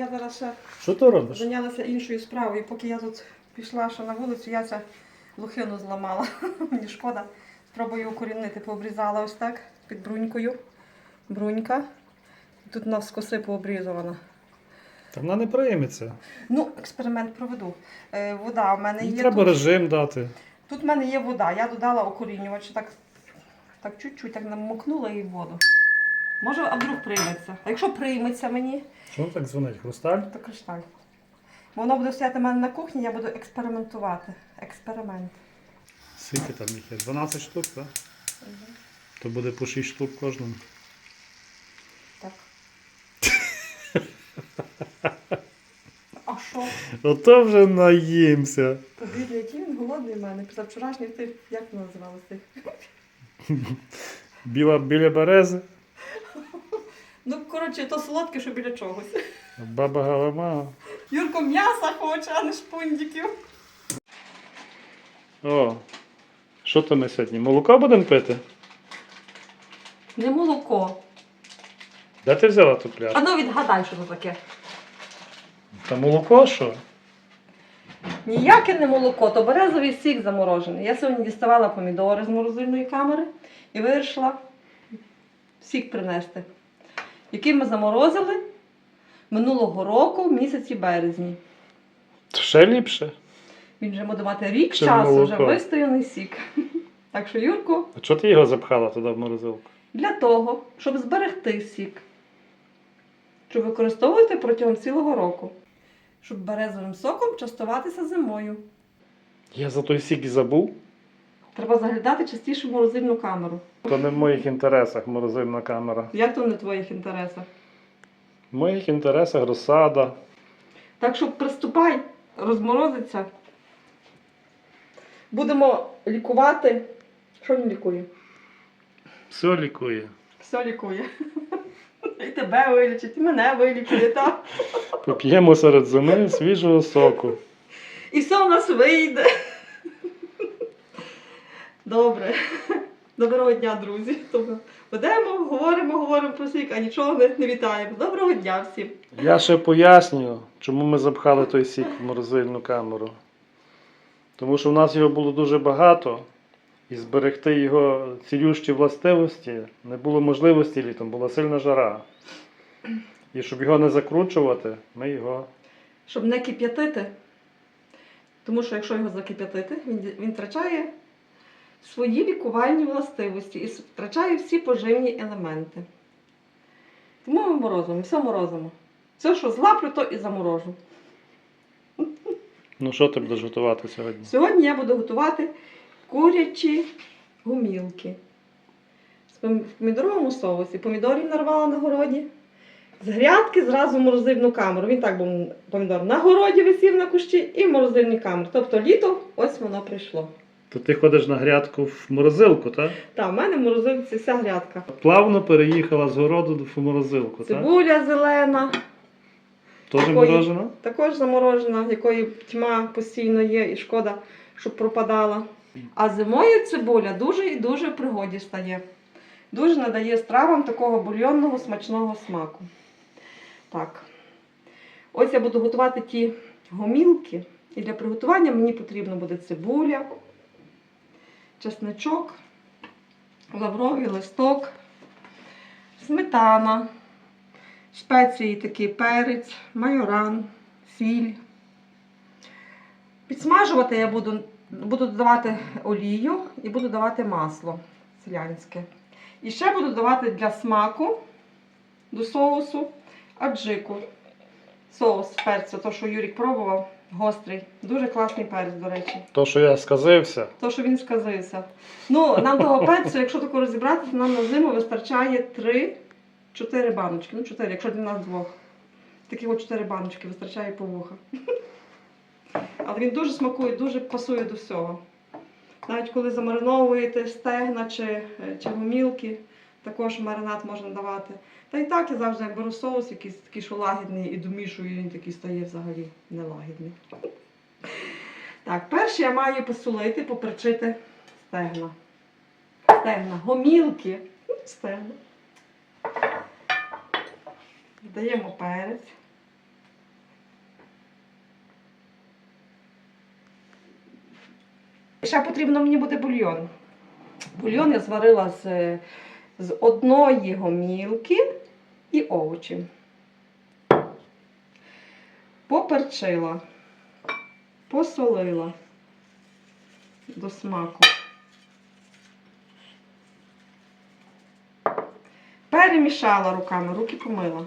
я зараз ще Що ти робиш? зайнялася іншою справою. Поки я тут пішла ще на вулицю, я ця лохину зламала. Мені шкода. Спробую укорінити, пообрізала ось так під брунькою. Брунька. Тут навскоси пообрізувана. Та вона не прийметься. Ну, експеримент проведу. Е, вода в мене Їй є. треба тут. режим дати. Тут в мене є вода. Я додала укорінювач, так, так чуть-чуть так намокнула її в воду. Може, а вдруг прийметься. А якщо прийметься мені, Що так дзвонить? Хрусталь? то кришталь. Воно буде стояти в мене на кухні, я буду експериментувати. Експеримент. Скільки там їх є? 12 штук, так? То буде по 6 штук кожному. Так. А що? Ото вже наїмся. Подивіться, який він голодний в мене. Після вчорашніх тих, як воно називалося тих? Біла біля берези, Ну, коротше, то солодке, що біля чогось. баба галама. Юрко м'яса хоче, а не шпундіків. О, що то ми сьогодні? Молоко будемо пити? Не молоко. Де ти взяла ту пляшку? А ну відгадай, що це таке. Та молоко що? Ніяке не молоко, то березовий сік заморожений. Я сьогодні діставала помідори з морозильної камери і вирішила сік принести, який ми заморозили минулого року в місяці березні. Ще ліпше. Він вже буде мати рік Чим часу, молоко? вже вистояний сік. Так що, Юрку, А чого ти його запхала туди в морозилку? для того, щоб зберегти сік, щоб використовувати протягом цілого року, щоб березовим соком частуватися зимою. Я за той сік і забув. Треба заглядати частіше в морозильну камеру. То не в моїх інтересах морозильна камера. Як то не в твоїх інтересах? В моїх інтересах розсада. Так що приступай, розморозиться. Будемо лікувати. Що він лікує? Все лікує. Все лікує. І тебе вилічить, і мене вилікує, так? Поп'ємо серед зими свіжого соку. І все у нас вийде. Добре. Доброго дня, друзі. Тобто, Ведемо, говоримо, говоримо про сік, а нічого не, не вітаємо. Доброго дня всім. Я ще пояснюю, чому ми запхали той сік в морозильну камеру. Тому що в нас його було дуже багато, і зберегти його цілющі властивості не було можливості літом, була сильна жара. І щоб його не закручувати, ми його. Щоб не кип'ятити. Тому що якщо його закип'ятити, він, він втрачає свої лікувальні властивості і втрачає всі поживні елементи. Тому ми морозимо, все морозимо. Все, що злаплю, то і заморожу. Ну що ти будеш готувати сьогодні? Сьогодні я буду готувати курячі гумілки з в помідоровому соусі. Помідорів нарвала на городі. З грядки зразу в морозильну камеру. Він так був помідор на городі висів на кущі і в морозильній камері. Тобто літо ось воно прийшло. То ти ходиш на грядку в морозилку, так? Так, в мене в морозилці вся грядка. Плавно переїхала з городу в морозилку, так? Цибуля зелена, Теж такої- морожена? також заморожена, якої тьма постійно є, і шкода, щоб пропадала. А зимою цибуля дуже і дуже в пригоді стає. Дуже надає стравам такого бульйонного смачного смаку. Так. Ось я буду готувати ті гомілки. І для приготування мені потрібно буде цибуля, чесничок, лавровий листок, сметана, спеції такі перець, майоран, сіль. Підсмажувати я буду, буду додавати олію і буду давати масло селянське. І ще буду давати для смаку до соусу аджику. Соус перцю, то, що Юрік пробував, гострий. Дуже класний перець, до речі. То, що я сказився. То, що він сказився. Ну, нам того перцю, якщо тако розібратися, нам на зиму вистачає 3-4 баночки. Ну, 4, якщо для нас двох. Таких от 4 баночки вистачає по вуха. Але він дуже смакує, дуже пасує до всього. Навіть коли замариновуєте стегна чи, чи гомілки, також маринад можна давати. Та і так я завжди беру соус, якийсь такий, що лагідний, і домішую, він такий стає взагалі нелагідний. Так, перше я маю посолити, поперчити стегна. Стегна, гомілки. Ну, стегна. Даємо перець. Ще потрібно мені буде бульйон. Бульйон я зварила з е, з одної гомілки і овочів. Поперчила, посолила до смаку. Перемішала руками, руки помила.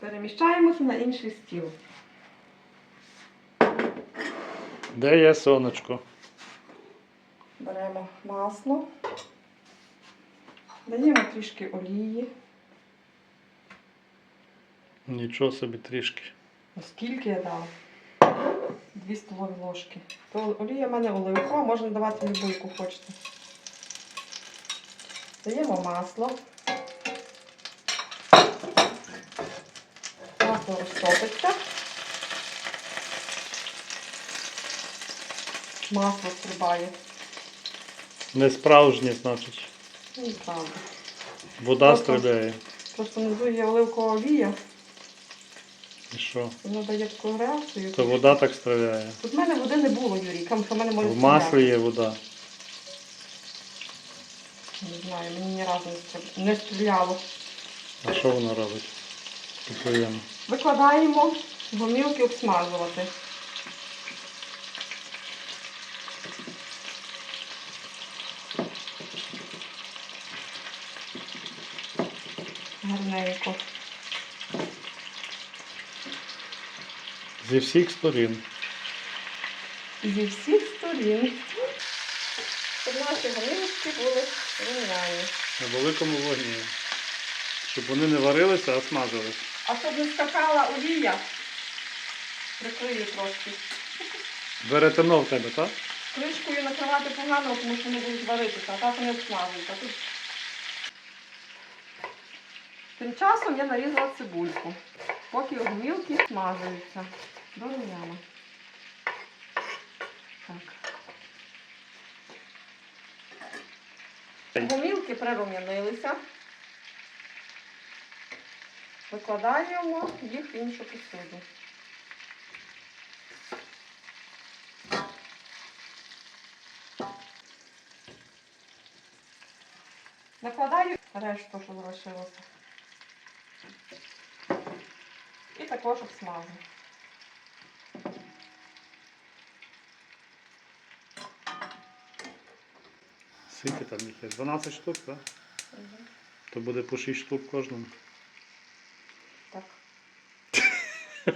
Переміщаємося на інший стіл. Де є сонечко? Беремо масло, даємо трішки олії. Нічого собі трішки. Скільки я дала? Дві столові ложки. То олія в мене оливкова, можна давати любу, яку хочете. Даємо масло. Масло розтопиться. Масло стрибає. Не справжнє, значить. Ну, правда. Вода Просто- стріляє. Просто внизу є оливкова олія, І що? воно дає таку реакцію. То вода так стріляє. Тут в мене води не було, Юрій. Там що в мене може В маслі є вода. Не знаю, мені ні разу не стріляло. А що вона робить? Викладаємо гомілки обсмажувати. Гарненько. Зі всіх сторін. Зі всіх сторін. Щоб наші гомілки були рум'яні. На великому вогні. Щоб вони не варилися, а смажились. А щоб не скакала олія, прикрию трошки. Веретено в тебе, так? Кришкою накривати погано, тому що вони будуть варитися, а так вони обсмажуються. Тут... Тим часом я нарізала цибульку, поки гомілки смажуються до рум'яна. Так. Гомілки прирум'янилися. Викладаємо їх в іншу посуду. Накладаю решту, що залишилося. І також обсмажу. Скільки там їх є? 12 штук, так? То буде по 6 штук кожному. Так.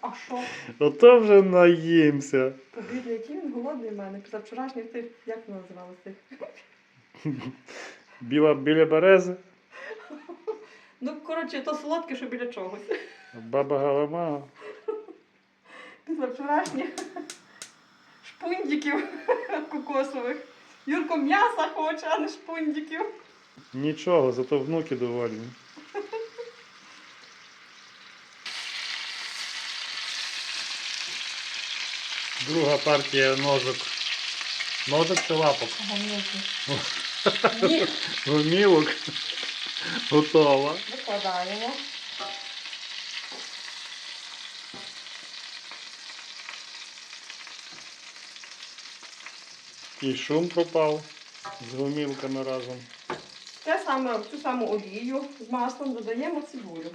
А що? Ото вже наїмся. Побіді, який він голодний в мене. Після вчорашніх тих, як вони називалися тих? Біла біля берези, Ну, коротше, то солодке, що біля чогось. баба галама. Після вчорашніх шпундиків кокосових. Юрко м'яса хоче, а не шпундиків. Нічого, зато внуки довольні. Друга партія ножок. Ножок чи лапок? Гомілки. Ні. Гомілок. Готова. Викладаємо. І шум пропав з гомілками разом. Те саме, цю саму олію з маслом додаємо цибулю.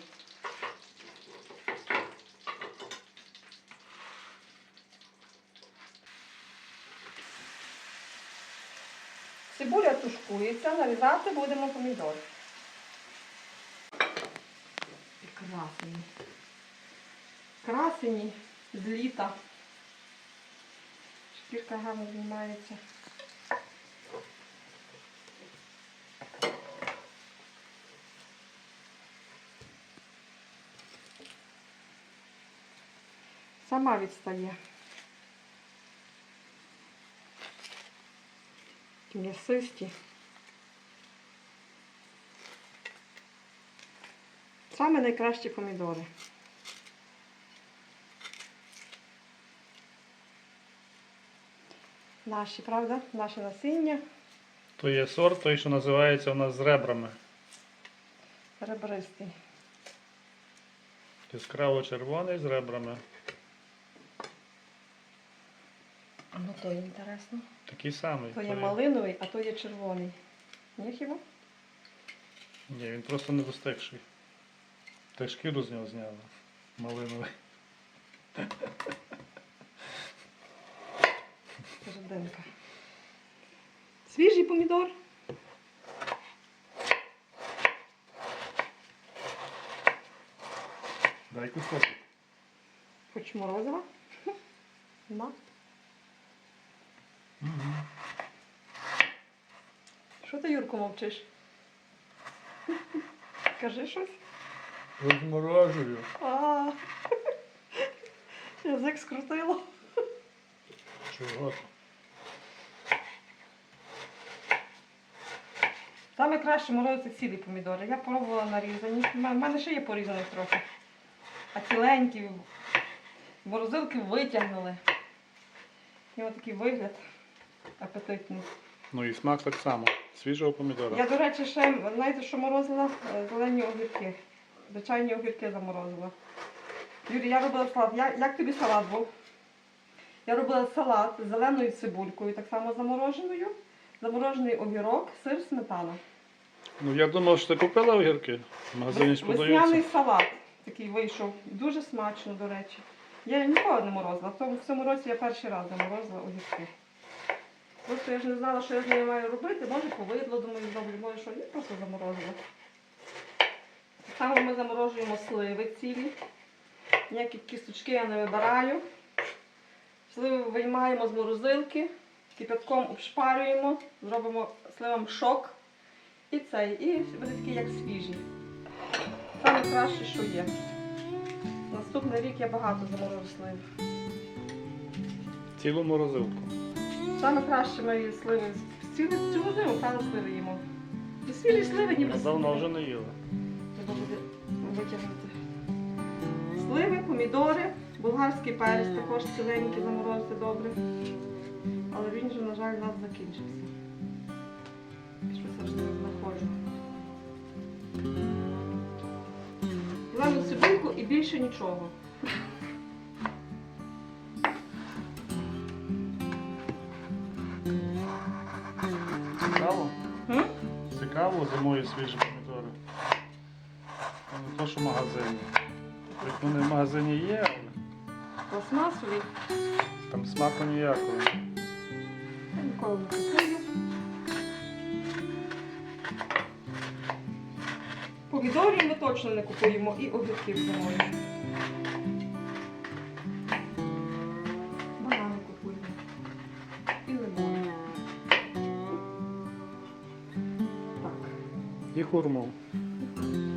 Цибуля тушкується, нарізати будемо помідор. Красені. Красені з літа. Шкірка гарно знімається. Сама відстає. М'ясисті. Саме найкращі помідори. Наші, правда? Наше насіння То є сорт, той, що називається у нас з ребрами. ребристий. Яскраво червоний з ребрами. Ну то є інтересно. Такий самий. То є малиновий, а то є червоний. Ні хіба? Ні, він просто не достигший. Та шкіру з нього зняли. Малиновий. Серединка. Свіжий помідор. Дай кусочок. Хоч морозива. На. Що ти, Юрко, мовчиш? Кажи щось. Розморожую. А. Язик скрутило. Чого? Саме краще морозити цілі помідори. Я пробувала нарізані. У мене ще є порізані трохи. А ціленькі морозилки витягнули. І ось такий вигляд апетитний. Ну і смак так само. Свіжого помідора. Я, до речі, ще, знаєте, що морозила? Е, Зелені огірки. Звичайні огірки заморозила. Юрій, я робила салат. Я, як тобі салат був? Я робила салат з зеленою цибулькою, так само замороженою. Заморожений огірок, сир, сметана. Ну я думав, що ти купила огірки. В магазині ж Весняний салат такий вийшов. Дуже смачно, до речі. Я ніколи не морозила. В тому- В цьому році я перший раз заморозила огірки. Просто я ж не знала, що я з нею маю робити. Може повидло, думаю, зроблю, може що ні, просто заморозила. Так само ми заморожуємо сливи цілі. Ніякі кісточки я не вибираю. Сливи виймаємо з морозилки, кипятком обшпарюємо, зробимо сливам шок. І цей, і буде такі, як свіжі. Саме краще, що є. Наступний рік я багато заморожу слив. Цілу морозилку. Саме краще ми сливи з- цілу, цілу зиму, правда, сливи їмо. І свіжі сливи ніби Я давно вже не їла. треба буде витягнути. Сливи, помідори, болгарський перець також ціленький заморозити добре. Але він же, на жаль, у нас закінчився. Щось завжди не знаходжу. Зелену цибульку і більше нічого. Цікаво? М? Цікаво зимою свіжі помідори. Та Не то, що в магазині. Так вони в магазині є, але Пластмасові. там смаку ніякого. Ніколи. Помідорів ми точно не купуємо і огірків зимою. Банани купуємо. І лимони. Так. І хурму.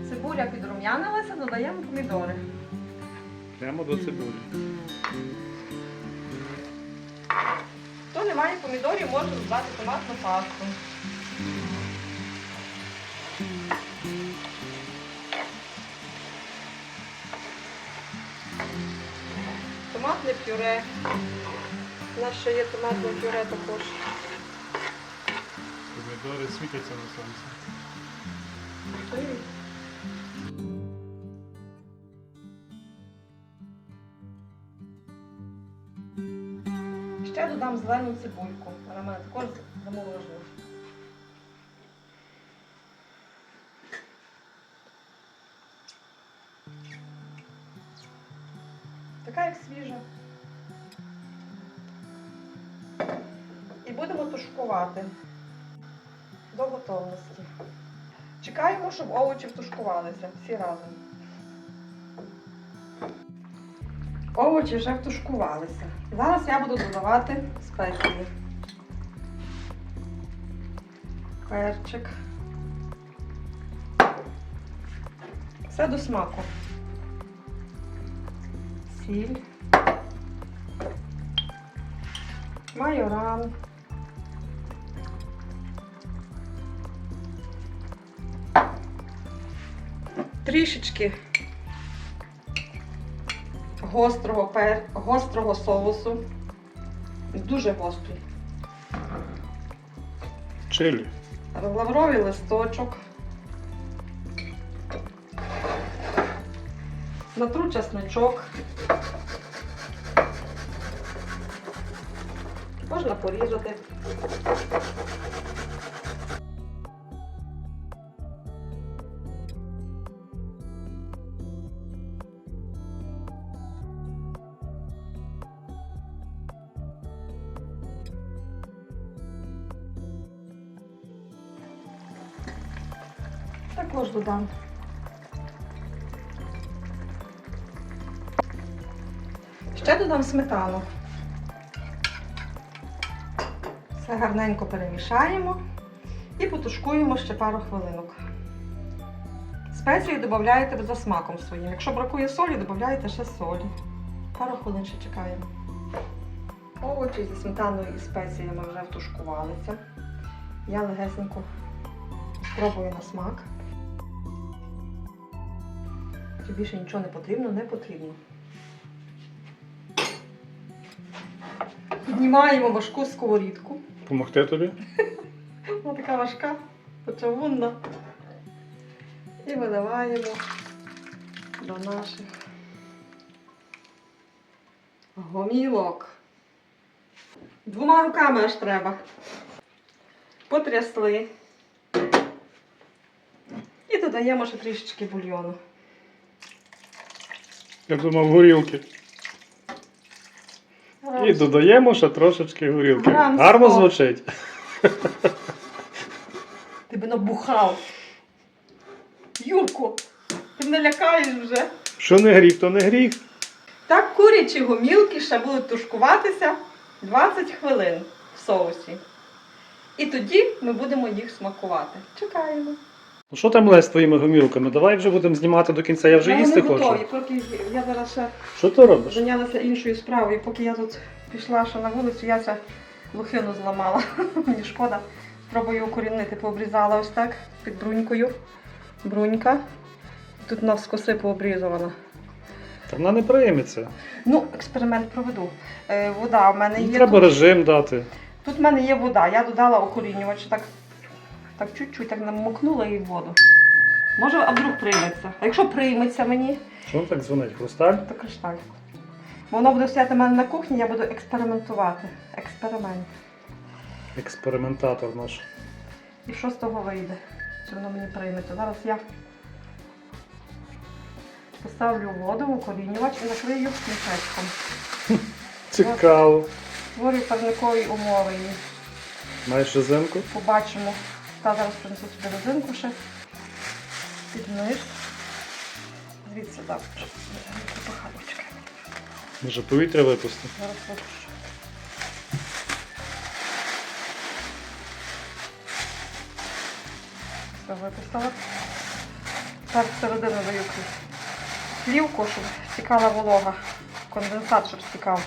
Цибуля підрум'янилася, додаємо помідори. Прямо до цибулі. Хто не має помідорів, може додати томатну пасту. Томатне пюре. У нас ще є томатне пюре також. Помідори світяться на сонці. Зелену цибульку. Вона в мене також заморожена. Така як свіжа. І будемо тушкувати до готовності. Чекаємо, щоб овочі втушкувалися всі разом. Овочі вже втушкувалися. Зараз я буду додавати спеції. Перчик. Все до смаку. Сіль. Майоран. Трішечки гострого, пер... гострого соусу. Дуже гострий. Чилі. Лавровий листочок. Натру чесночок. Можна порізати. Також. Ще додам сметану. Все гарненько перемішаємо і потушкуємо ще пару хвилинок. Спеції додаєте за смаком своїм. Якщо бракує солі, додаєте ще солі. Пару хвилин ще чекаємо. Овочі зі сметаною і спеціями вже втушкувалися. Я легесенько спробую на смак. Чи більше нічого не потрібно, не потрібно. Піднімаємо важку сковорідку. Помогти тобі? Вона така важка, почавунна. І виливаємо до наших гомілок. Двома руками аж треба. Потрясли. І додаємо ще трішечки бульйону. Я думав горілки. І додаємо ще трошечки горілки. Гарно звучить. Ти би набухав. Юрку, ти не лякаєш вже. Що не гріх, то не гріх. Так курячі гомілки ще будуть тушкуватися 20 хвилин в соусі. І тоді ми будемо їх смакувати. Чекаємо. Ну що там Лесь з твоїми гомілками? Давай вже будемо знімати до кінця, я вже Вони їсти готові, хочу. поки я зараз ще Що ти робиш? зайнялася іншою справою. Поки я тут пішла ще на вулицю, я ця лохину зламала. Мені шкода. Спробую укорінити, пообрізала ось так під брунькою. Брунька. Тут навскоси пообрізувала. Та вона не прийметься. Ну, експеримент проведу. Е, вода в мене є. треба тут. режим дати. Тут в мене є вода, я додала укорінювач, так, так чуть-чуть так намокнула і в воду. Може, а вдруг прийметься. А якщо прийметься мені, Що так дзвонить? Хрусталь? то кришталь. Воно буде стояти в мене на кухні, я буду експериментувати. Експеримент. Експериментатор наш. І що з того вийде? Чи воно мені прийметься? Зараз я поставлю воду в укорінювач і накрию мішечком. Цікаво. Створюю парникові умови і Маєш резинку? побачимо. Та зараз принесу сюди резинку ще під низ. Звідси так. Попахалочка. Може повітря випусти? Зараз випущу. Все випустила. Так всередину даю плівку, щоб стікала волога. Конденсат, щоб стікав.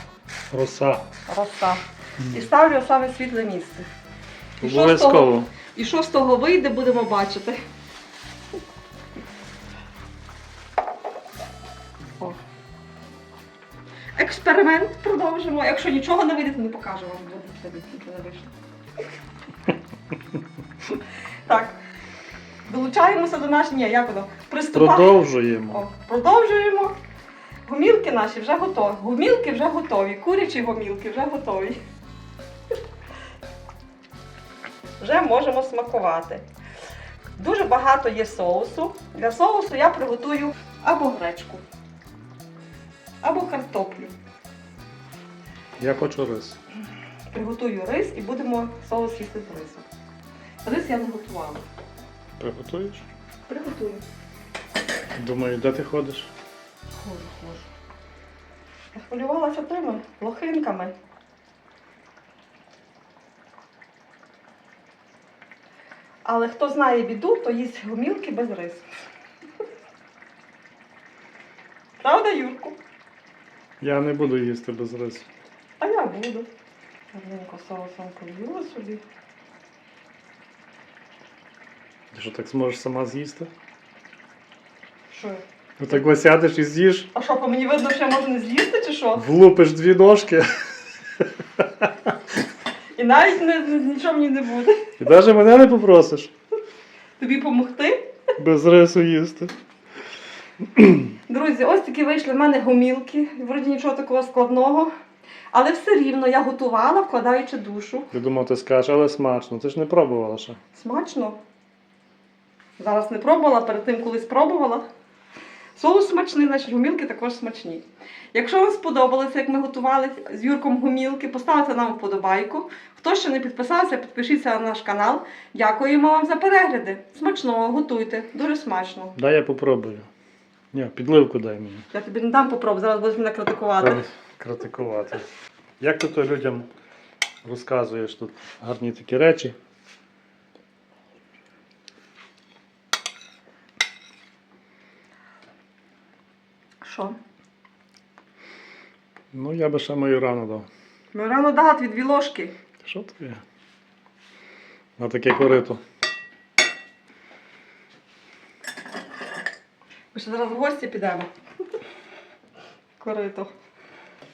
Роса. Роса. І ставлю саме світле місце. І Обов'язково. І що з того вийде, будемо бачити. О. Експеримент продовжимо. Якщо нічого не вийде, то не покажу вам. Буде нічого не вийшло. Так. Долучаємося до нашої. Ні, як воно? Приступаємо. Продовжуємо. О, продовжуємо. Гомілки наші вже готові. Гомілки вже готові. Курячі гомілки вже готові. Вже можемо смакувати. Дуже багато є соусу. Для соусу я приготую або гречку, або картоплю. Я хочу рис. Приготую рис і будемо соус їсти з рисом. Рис я не готувала. Приготуєш? Приготую. Думаю, де ти ходиш? Хожу, хожу. Я хвилювалася тими лохинками. Але хто знає біду, то їсть гомілки без рису. Правда, Юрку? Я не буду їсти без рису. А я буду. Гарненько соусом полюла собі. Ти що так зможеш сама з'їсти? Що? Ну так ось сядеш і з'їш, А що, по мені видно, що я можу не з'їсти чи що? влупиш дві ножки І навіть не, нічого мені не буде. і навіть мене не попросиш Тобі допомогти? без рису їсти. Друзі, ось такі вийшли в мене гомілки. Вроді нічого такого складного. Але все рівно я готувала, вкладаючи душу. Я думав, ти скажеш, але смачно. Ти ж не пробувала ще. Смачно. Зараз не пробувала, перед тим колись пробувала. Соус смачний, значить гумілки також смачні. Якщо вам сподобалося, як ми готували з Юрком гумілки, поставте нам вподобайку. Хто ще не підписався, підпишіться на наш канал. Дякуємо вам за перегляди. Смачного, готуйте, дуже смачно. Дай я попробую. Ні, підливку дай мені. Я тобі не дам попробувати, зараз будеш мене критикувати. Критикувати. Як ти то людям розказуєш тут гарні такі речі? Що? Ну, я би ще мою рану дав. Ми рано дати від дві ложки. Що таке? На таке корито. Ми ще зараз в гості підемо. Корито.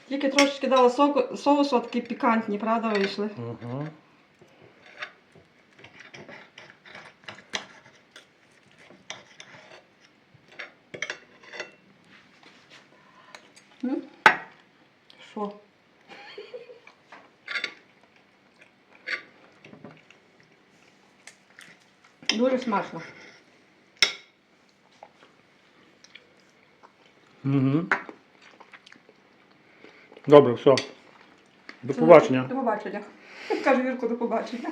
Тільки трошечки дала соку, соусу, а такі пікантні, правда, вийшли. Угу. М? Що? Дуже смачно. Угу. Добре, все. До побачення. До побачення. Каже Вірко, до побачення.